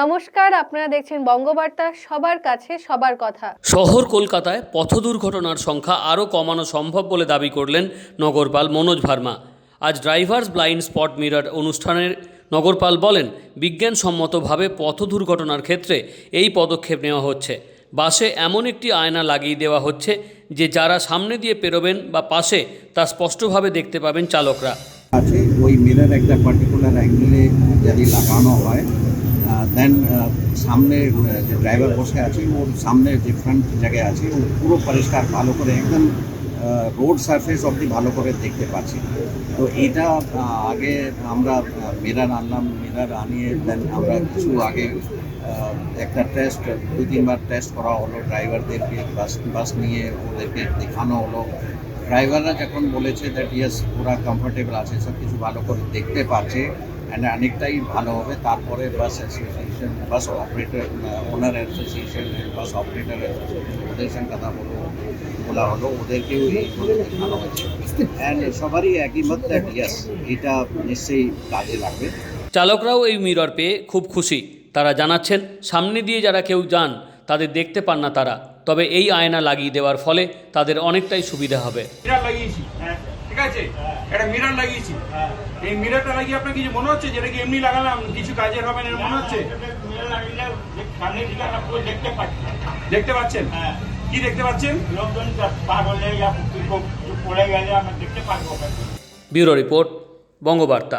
নমস্কার আপনারা দেখছেন বঙ্গবার্তা সবার কাছে সবার কথা। শহর কলকাতায় পথ দুর্ঘটনার সংখ্যা আরও কমানো সম্ভব বলে দাবি করলেন নগরপাল মনোজ ভার্মা। আজ ড্রাইভার্স ব্লাইন্ড স্পট মিরর অনুষ্ঠানের নগরপাল বলেন বিজ্ঞানসম্মতভাবে পথ দুর্ঘটনার ক্ষেত্রে এই পদক্ষেপ নেওয়া হচ্ছে। বাসে এমন একটি আয়না লাগিয়ে দেওয়া হচ্ছে যে যারা সামনে দিয়ে পেরোবেন বা পাশে তা স্পষ্টভাবে দেখতে পাবেন চালকরা। আছে ওই মিরর একটা পার্টিকুলার অ্যাঙ্গেলে যদি লাগানো হয় দেন সামনে যে ড্রাইভার বসে আছে, ওর সামনে যে ফ্রন্ট জায়গায় আছে, ও পুরো পরিষ্কার, ভালো করে একদম রোড সারফেস অবধি ভালো করে দেখতে পাচ্ছি। তো এটা আগে আমরা মিরার আনলাম মিরার আনিয়ে দেন আমরা কিছু আগে একটা টেস্ট দু তিনবার টেস্ট করা হলো ড্রাইভারদেরকে বাস বাস নিয়ে ওদেরকে দেখানো হলো। ড্রাইভাররা যখন বলেছে দ্যাট ইয়েস ওরা কমফোর্টেবল আছে সব কিছু ভালো করে দেখতে পাচ্ছে অনেকটাই ভালো হবে। তারপরে bus association bus operator owner association bus operator association ওদের সঙ্গে কথা বলো বলা হলো ওদেরকেও এই করে দেখানো হয়েছে। অ্যান্ড সবারই একই মত দ্যাট ইয়েস এটা নিশ্চয়ই কাজে লাগবে। চালকরাও এই মিরর পেয়ে খুব খুশি। তারা জানাচ্ছেন সামনে দিয়ে যারা কেউ যান তাদের দেখতে পান না তারা। তবে এই আয়না লাগিয়ে দেওয়ার ফলে তাদের অনেকটাই সুবিধা হবে। লাগিয়েছি। ঠিক আছে? একটা মিরার লাগিয়েছি। এই মিরারটা লাগিয়ে আপনার কিছু মনে হচ্ছে? যেটা কি এমনি লাগালাম কিছু কাজের হবে না মনে হচ্ছে? দেখতে পাচ্ছেন? হ্যাঁ। কি দেখতে পাচ্ছেন? লোকজন পাগলে পড়ে গেলে আমরা দেখতে পারব ব্যুরো রিপোর্ট বঙ্গবার্তা।